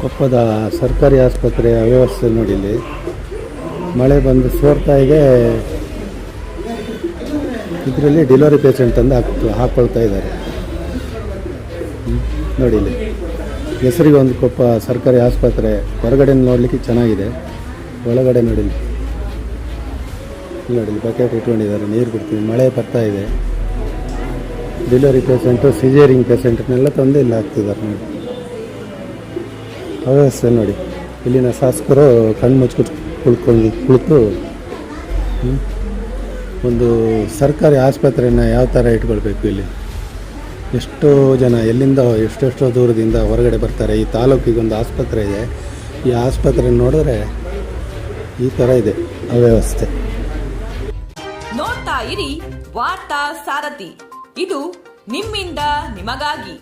ಕೊಪ್ಪದ ಸರ್ಕಾರಿ ಆಸ್ಪತ್ರೆಯ ವ್ಯವಸ್ಥೆ ನೋಡಿ ಇಲ್ಲಿ ಮಳೆ ಬಂದು ಸೋರ್ತಾ ಇದೆ. ಇದರಲ್ಲಿ ಡೆಲಿವರಿ ಪೇಷಂಟ್ ತಂದು ಹಾಕ್ ಹಾಕ್ಕೊಳ್ತಾ ಇದ್ದಾರೆ. ನೋಡಿಲ್ಲಿ, ಹೆಸರಿಗೆ ಒಂದು ಕೊಪ್ಪ ಸರ್ಕಾರಿ ಆಸ್ಪತ್ರೆ ಹೊರಗಡೆ ನೋಡಲಿಕ್ಕೆ ಚೆನ್ನಾಗಿದೆ. ಒಳಗಡೆ ನೋಡಿ ನೋಡಿ ಬಕೆಟ್ ಇಟ್ಕೊಂಡಿದ್ದಾರೆ, ನೀರು ಕೊಡ್ತೀವಿ ಮಳೆ ಬರ್ತಾ ಇದೆ. ಡೆಲಿವರಿ ಪೇಷಂಟು, ಸಿಜೇರಿಂಗ್ ಪೇಷಂಟ್ನೆಲ್ಲ ತಂದು ಇಲ್ಲಿ ಹಾಕ್ತಿದ್ದಾರೆ ನೋಡಿ. ವ್ಯವಸ್ಥೆ ನೋಡಿ. ಇಲ್ಲಿನ ಶಾಸಕರು ಕಣ್ಣು ಮುಚ್ಕೊಂಡು ಕುಳ್ಕೊಂಡು ಕುಳಿತು ಒಂದು ಸರ್ಕಾರಿ ಆಸ್ಪತ್ರೆಯನ್ನು ಯಾವ ಥರ ಇಟ್ಕೊಳ್ಬೇಕು ಇಲ್ಲಿ? ಎಷ್ಟೋ ಜನ ಎಲ್ಲಿಂದ ಎಷ್ಟೆಷ್ಟೋ ದೂರದಿಂದ ಹೊರಗಡೆ ಬರ್ತಾರೆ. ಈ ತಾಲೂಕಿಗೆ ಒಂದು ಆಸ್ಪತ್ರೆ ಇದೆ. ಈ ಆಸ್ಪತ್ರೆ ನೋಡಿದ್ರೆ ಈ ಥರ ಇದೆ ಅವ್ಯವಸ್ಥೆ. ನೋಡ್ತಾ ಇರಿ ವಾರ್ತಾ ಸಾರಥಿ. ಇದು ನಿಮ್ಮಿಂದ ನಿಮಗಾಗಿ.